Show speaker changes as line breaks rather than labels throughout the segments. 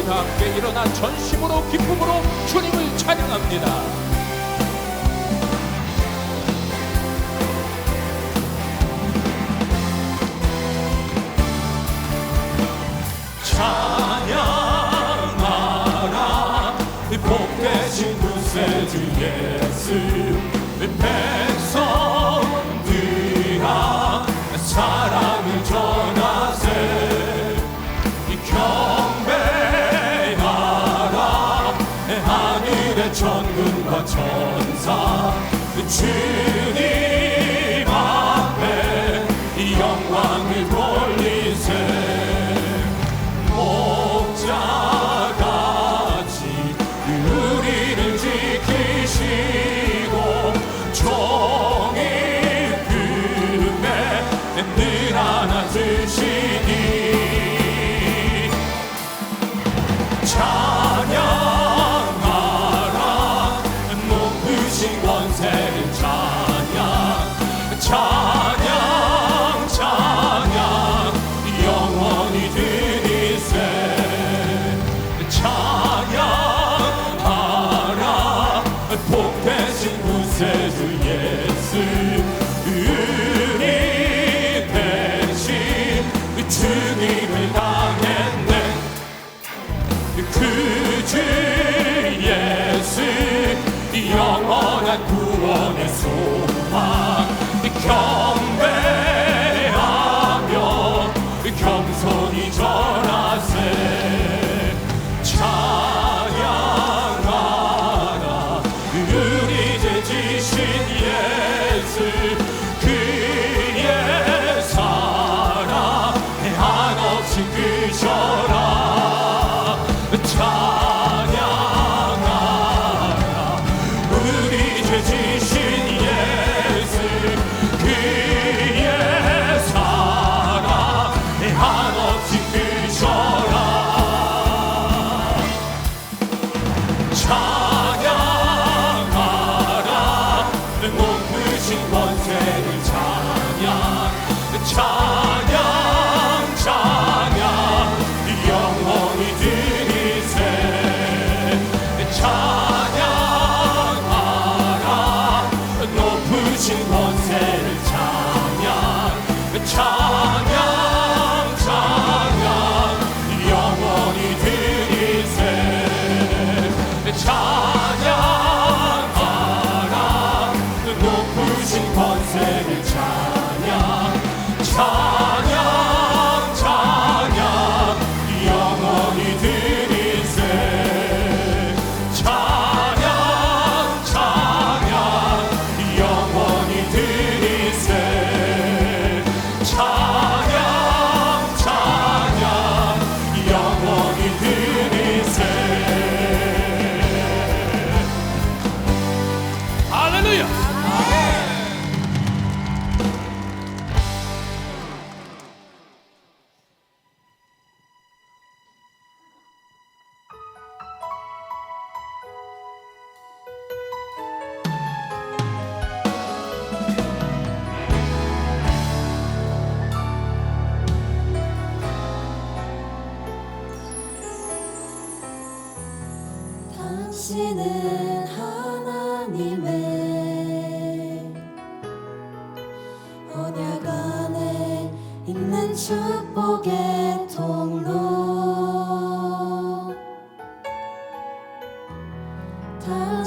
우리 다 함께 일어나 전심으로 기쁨으로 주님을 찬양합니다. 찬양하라 복되신 구세주 예수 sin. 사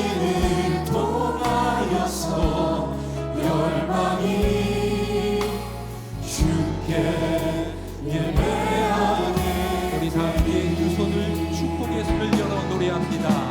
당신을 통하여서 열방이 주께 예배하네.
우리 다 함께 두 축복의 손을 열어 노래합니다.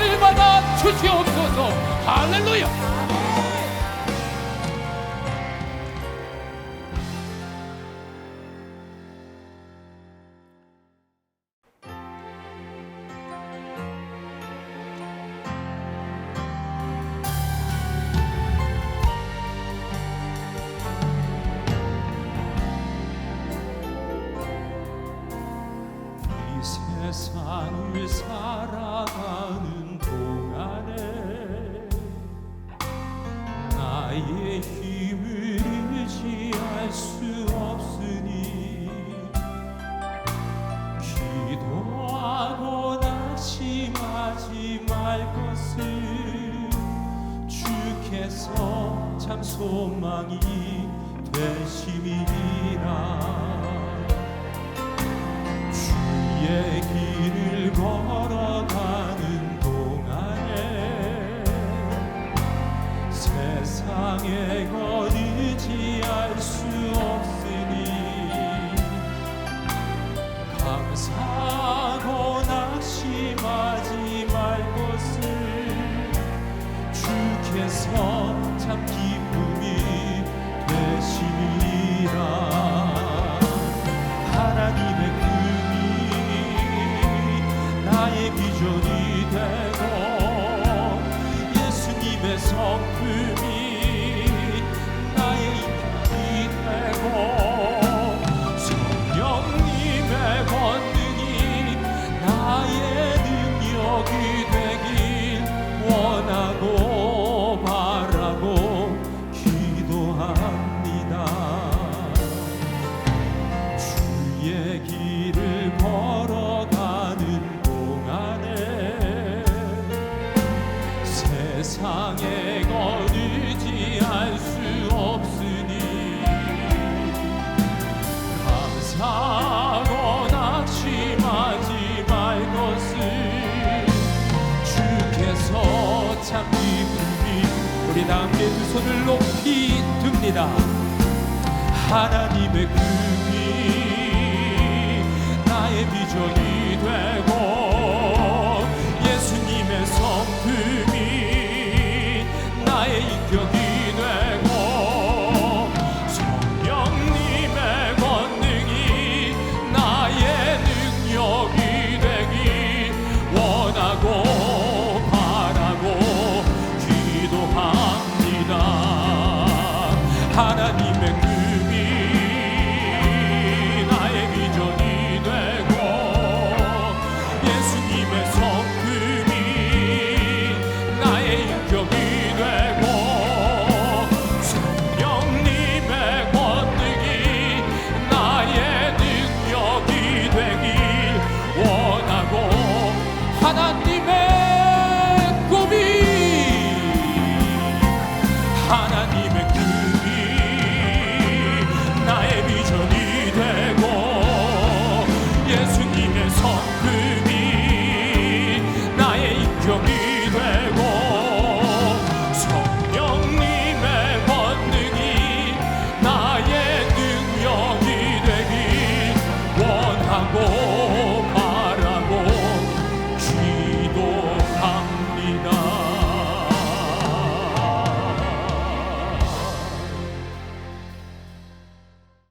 복을
받아 주시옵소서. 할렐루야.
세상을 살아가는 동안에 나의 휘지할 수 없으니 기도하고 낙심하지 말 것을 주께서 참 소망이 되심이라. 주의 길을 걸어 niego 다 함께 두 손을 높이 듭니다.
하나님의 금이 나의 비전이 되고